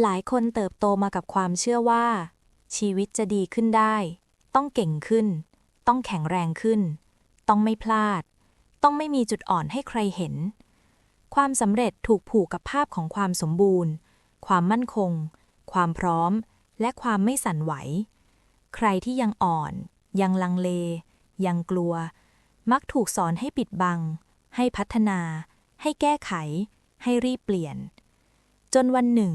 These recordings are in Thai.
หลายคนเติบโตมากับความเชื่อว่า ชีวิตจะดีขึ้นได้ ต้องเก่งขึ้น ต้องแข็งแรงขึ้น ต้องไม่พลาด ต้องไม่มีจุดอ่อนให้ใครเห็น ความสำเร็จถูกผูกกับภาพของความสมบูรณ์ ความมั่นคง ความพร้อม และความไม่สั่นไหว ใครที่ยังอ่อน ยังลังเล ยังกลัว มักถูกสอนให้ปิดบัง ให้พัฒนา ให้แก้ไข ให้รีบเปลี่ยน จนวันหนึ่ง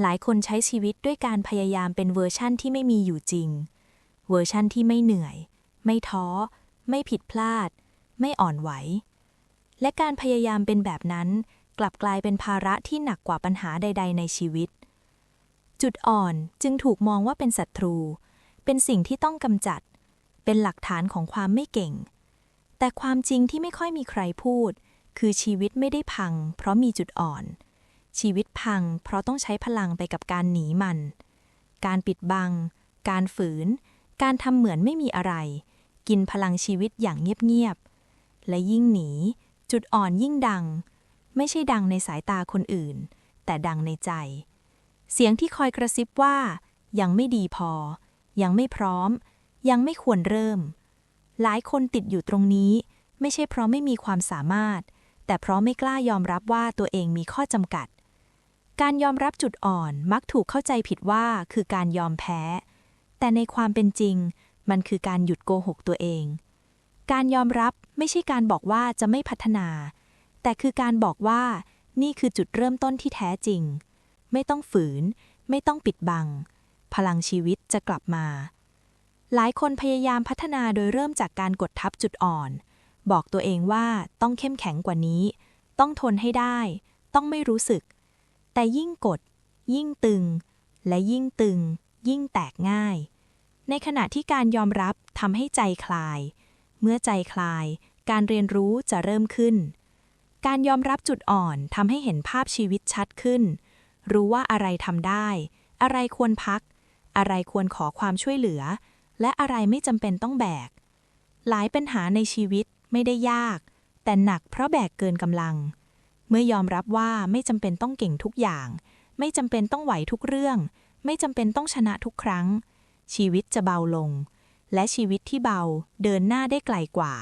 หลายคนใช้ชีวิตด้วยการพยายามเป็นเวอร์ชั่นที่ไม่มีอยู่จริง เวอร์ชั่นที่ไม่เหนื่อย ไม่ท้อ ไม่ผิดพลาด ไม่อ่อนไหว และการพยายามเป็นแบบนั้น กลับกลายเป็นภาระที่หนักกว่าปัญหาใด ๆ ในชีวิต จุดอ่อนจึงถูกมองว่าเป็นศัตรู เป็นสิ่งที่ต้องกำจัด เป็นหลักฐานของความไม่เก่ง แต่ความจริงที่ไม่ค่อยมีใครพูด คือชีวิตไม่ได้พัง เพราะมีจุดอ่อน ชีวิตพัง เพราะต้องใช้พลังไปกับการหนีมัน การปิดบัง การฝืน การทำเหมือนไม่มีอะไร กินพลังชีวิตอย่างเงียบๆ และยิ่งหนี จุดอ่อนยิ่งดัง ไม่ใช่ดังในสายตาคนอื่น แต่ดังในใจ เสียงที่คอยกระซิบว่า ยังไม่ดีพอ ยังไม่พร้อม ยังไม่ควรเริ่ม หลายคนติดอยู่ตรงนี้ ไม่ใช่เพราะไม่มีความสามารถแต่เพราะไม่กล้ายอมรับว่าตัวเองมีข้อจำกัด การยอมรับจุดอ่อนมักถูกเข้าใจผิดว่าคือการยอมแพ้ แต่ในความเป็นจริง มันคือการหยุดโกหกตัวเอง การยอมรับไม่ใช่การบอกว่าจะไม่พัฒนา แต่คือการบอกว่านี่คือจุดเริ่มต้นที่แท้จริง ไม่ต้องฝืน ไม่ต้องปิดบัง พลังชีวิตจะกลับมา หลายคนพยายามพัฒนาโดยเริ่มจากการกดทับจุดอ่อน บอกตัวเองว่าต้องเข้มแข็งกว่านี้ ต้องทนให้ได้ ต้องไม่รู้สึก แต่ยิ่งกด ยิ่งตึง และยิ่งตึง ยิ่งแตกง่าย ในขณะที่การยอมรับทำให้ใจคลาย เมื่อใจคลาย การเรียนรู้จะเริ่มขึ้น การยอมรับจุดอ่อนทำให้เห็นภาพชีวิตชัดขึ้น รู้ว่าอะไรทำได้ อะไรควรพัก อะไรควรขอความช่วยเหลือ และอะไรไม่จำเป็นต้องแบก หลายปัญหาในชีวิตไม่ได้ยาก แต่หนักเพราะแบกเกินกำลัง เมื่อยอมรับว่าไม่จำเป็นต้องเก่งทุกอย่าง ไม่จำเป็นต้องไหวทุกเรื่อง ไม่จำเป็นต้องชนะทุกครั้ง ชีวิตจะเบาลง และชีวิตที่เบาเดินหน้าได้ไกลกว่า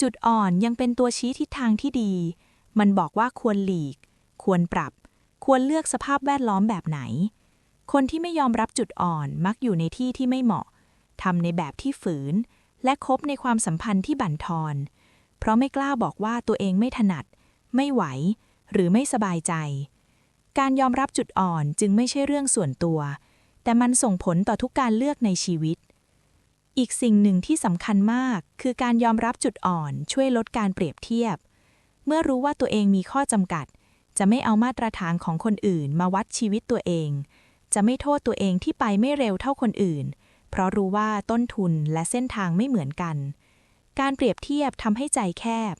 จุดอ่อนยังเป็นตัวชี้ทิศทางที่ดี มันบอกว่าควรหลีก ควรปรับ ควรเลือกสภาพแวดล้อมแบบไหน คนที่ไม่ยอมรับจุดอ่อนมักอยู่ในที่ที่ไม่เหมาะทำในแบบที่ฝืน และคบในความสัมพันธ์ที่บั่นทอน เพราะไม่กล้าบอกว่าตัวเองไม่ถนัด ไม่ไหว หรือไม่สบายใจ การยอมรับจุดอ่อนจึงไม่ใช่เรื่องส่วนตัว แต่มันส่งผลต่อทุกการเลือกในชีวิต อีกสิ่งหนึ่งที่สำคัญมาก คือการยอมรับจุดอ่อนช่วยลดการเปรียบเทียบ เมื่อรู้ว่าตัวเองมีข้อจำกัด จะไม่เอามาตรฐานของคนอื่นมาวัดชีวิตตัวเอง จะไม่โทษตัวเองที่ไปไม่เร็วเท่าคนอื่น เพราะรู้ว่าต้นทุนและเส้นทางไม่เหมือนกัน การเปรียบเทียบทำให้ใจแคบ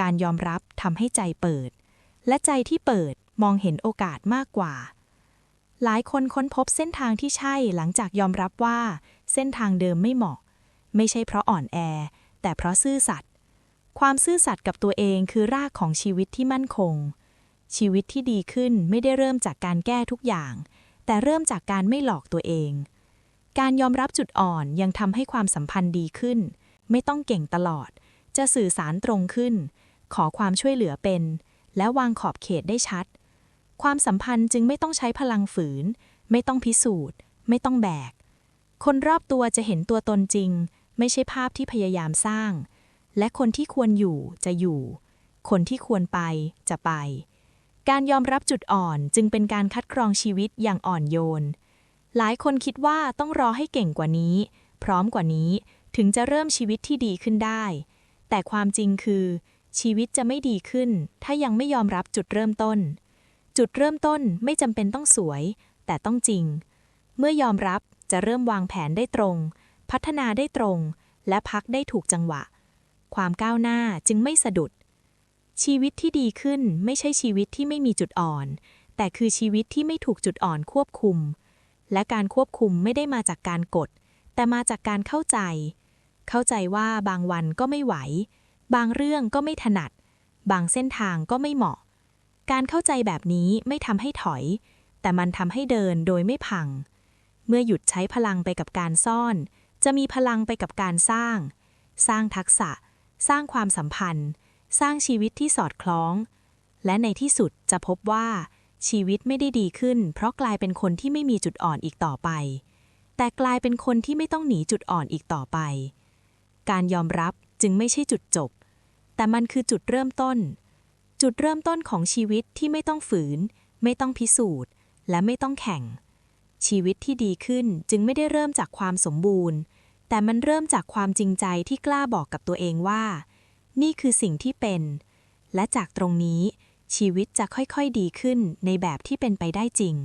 การยอมรับทำให้ใจเปิด และใจที่เปิดมองเห็นโอกาสมากกว่า หลายคนค้นพบเส้นทางที่ใช่หลังจากยอมรับว่า เส้นทางเดิมไม่เหมาะ ไม่ใช่เพราะอ่อนแอ แต่เพราะซื่อสัตย์ความซื่อสัตย์กับตัวเองคือรากของชีวิตที่มั่นคง ชีวิตที่ดีขึ้นไม่ได้เริ่มจากการแก้ทุกอย่าง แต่เริ่มจากการไม่หลอกตัวเอง การยอมรับจุดอ่อนยังทำให้ความสัมพันธ์ดีขึ้น ไม่ต้องเก่งตลอด จะสื่อสารตรงขึ้น ขอความช่วยเหลือเป็น และวางขอบเขตได้ชัด ความสัมพันธ์จึงไม่ต้องใช้พลังฝืน ไม่ต้องพิสูจน์ ไม่ต้องแบก คนรอบตัวจะเห็นตัวตนจริง ไม่ใช่ภาพที่พยายามสร้าง และคนที่ควรอยู่จะอยู่ คนที่ควรไปจะไป การยอมรับจุดอ่อนจึงเป็นการคัดกรองชีวิตอย่างอ่อนโยน หลายคนคิดว่าต้องรอให้เก่งกว่านี้ พร้อมกว่านี้ถึงจะเริ่มชีวิตที่ดีขึ้นได้ แต่ความจริงคือ ชีวิตจะไม่ดีขึ้น ถ้ายังไม่ยอมรับจุดเริ่มต้น จุดเริ่มต้นไม่จำเป็นต้องสวย แต่ต้องจริง เมื่อยอมรับจะเริ่มวางแผนได้ตรง พัฒนาได้ตรง และพักได้ถูกจังหวะ ความก้าวหน้าจึงไม่สะดุด ชีวิตที่ดีขึ้นไม่ใช่ชีวิตที่ไม่มีจุดอ่อน แต่คือชีวิตที่ไม่ถูกจุดอ่อนควบคุม และการควบคุมไม่ได้มาจากการกด แต่มาจากการเข้าใจ เข้าใจว่าบางวันก็ไม่ไหว บางเรื่องก็ไม่ถนัด บางเส้นทางก็ไม่เหมาะ การเข้าใจแบบนี้ไม่ทำให้ถอย แต่มันทำให้เดินโดยไม่พัง เมื่อหยุดใช้พลังไปกับการซ่อน จะมีพลังไปกับการสร้าง สร้างทักษะ สร้างความสัมพันธ์ สร้างชีวิตที่สอดคล้อง และในที่สุดจะพบว่า ชีวิตไม่ได้ดีขึ้น เพราะกลายเป็นคนที่ไม่มีจุดอ่อนอีกต่อไป แต่กลายเป็นคนที่ไม่ต้องหนีจุดอ่อนอีกต่อไป การยอมรับจึงไม่ใช่จุดจบ แต่มันคือจุดเริ่มต้น จุดเริ่มต้นของชีวิตที่ไม่ต้องฝืน ไม่ต้องพิสูจน์ และไม่ต้องแข่ง ชีวิตที่ดีขึ้นจึงไม่ได้เริ่มจากความสมบูรณ์ แต่มันเริ่มจากความจริงใจที่กล้าบอกกับตัวเองว่า นี่คือสิ่งที่เป็น และจากตรงนี้ชีวิตจะค่อยๆดีขึ้นในแบบที่เป็นไปได้จริง